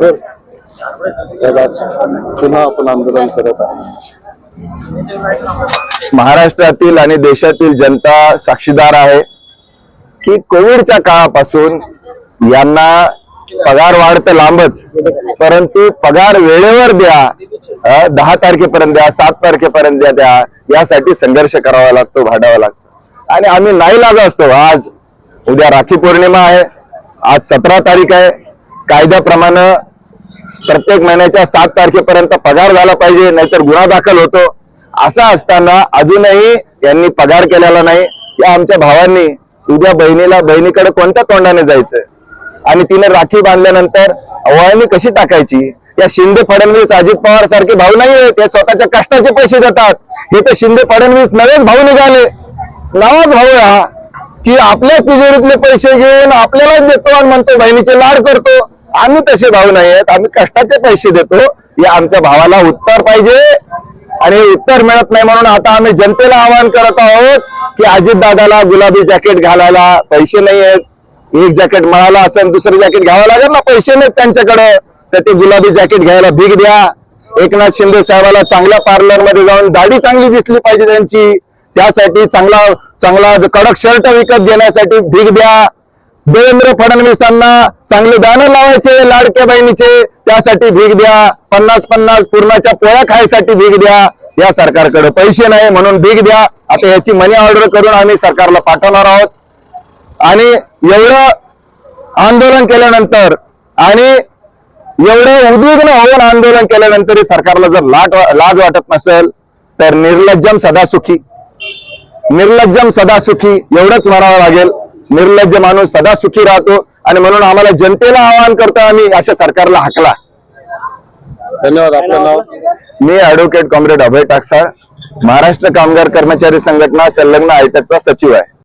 साहेब, आज पुन्हा आपण आंदोलन करत आहोत. महाराष्ट्रातील आणि देशातील जनता साक्षीदार आहे की कोविडच्या काळापासून यांना पगार वाढ तर लांबच परंतु पगार वेळेवर द्या दहा तारखेपर्यंत द्या सात तारखेपर्यंत द्या द्या यासाठी संघर्ष करावा लागतो भाडावा लागतो. आणि आम्ही नाही लाग असतो आज. उद्या राखी पौर्णिमा आहे. आज सतरा तारीख आहे. कायद्याप्रमाणे प्रत्येक महिन्याच्या सात तारखेपर्यंत पगार झाला पाहिजे नाहीतर गुन्हा दाखल होतो. असं असताना अजूनही यांनी पगार केलेला नाही. या आमच्या भावांनी उद्या बहिणीला बहिणीकडे कोणत्या तोंडाने जायचं? आणि तिने राखी बांधल्यानंतर अवळणी कशी टाकायची? या शिंदे फडणवीस अजित पवार सारखे भाऊ नाहीये ते स्वतःच्या कष्टाचे पैसे देतात. हे तर शिंदे फडणवीस नवेच भाऊ निघाले. नवाच भाऊ हा की आपल्याच तिजोरीतले पैसे घेऊन आपल्यालाच देतो आणि म्हणतो बहिणीचे लाड करतो. आम्ही तसे भाऊ नाही आहेत. आम्ही कष्टाचे पैसे देतो. या आमच्या भावाला उत्तर पाहिजे. आणि उत्तर मिळत नाही म्हणून आता आम्ही जनतेला आवाहन करत आहोत की अजित दादाला गुलाबी जॅकेट घालायला पैसे नाही आहेत. एक जॅकेट मिळाला असेल दुसरं जॅकेट घ्यावं लागेल ना? पैसे नाहीत त्यांच्याकडे. तर ते गुलाबी जॅकेट घ्यायला भीक द्या. एकनाथ शिंदे साहेबाला चांगल्या पार्लरमध्ये जाऊन दाढी चांगली दिसली पाहिजे त्यांची. त्यासाठी चांगला चांगला कडक शर्ट विकत घेण्यासाठी भीक द्या. देवेंद्र फडणवीसांना चांगले बॅनर लावायचे लाडक्या बहिणीचे. त्यासाठी भीक द्या. पन्नास पन्नास पूर्णाच्या पोळ्या खायसाठी भीक द्या. या सरकारकडे पैसे नाही म्हणून भीक द्या. आता याची मनी ऑर्डर करून आम्ही सरकारला पाठवणार आहोत. आणि एवढं आंदोलन केल्यानंतर आणि एवढं उद्विग्न होऊन आंदोलन केल्यानंतर सरकारला जर लाट लाज वाटत नसेल तर निर्लज्जम सदा सुखी निर्लज्जम सदा सुखी एवढंच म्हणावं लागेल. निर्लज्ज माणूस सदा सुखी राहतो आणि म्हणून आम्हाला जनतेला आवाहन करतो आम्ही अशा सरकारला हाकला. धन्यवाद आपलं नाव? मी ऍडव्होकेट कॉम्रेड अभय टाकसाळ महाराष्ट्र कामगार कर्मचारी संघटना संलग्न आयटकचा सचिव आहे.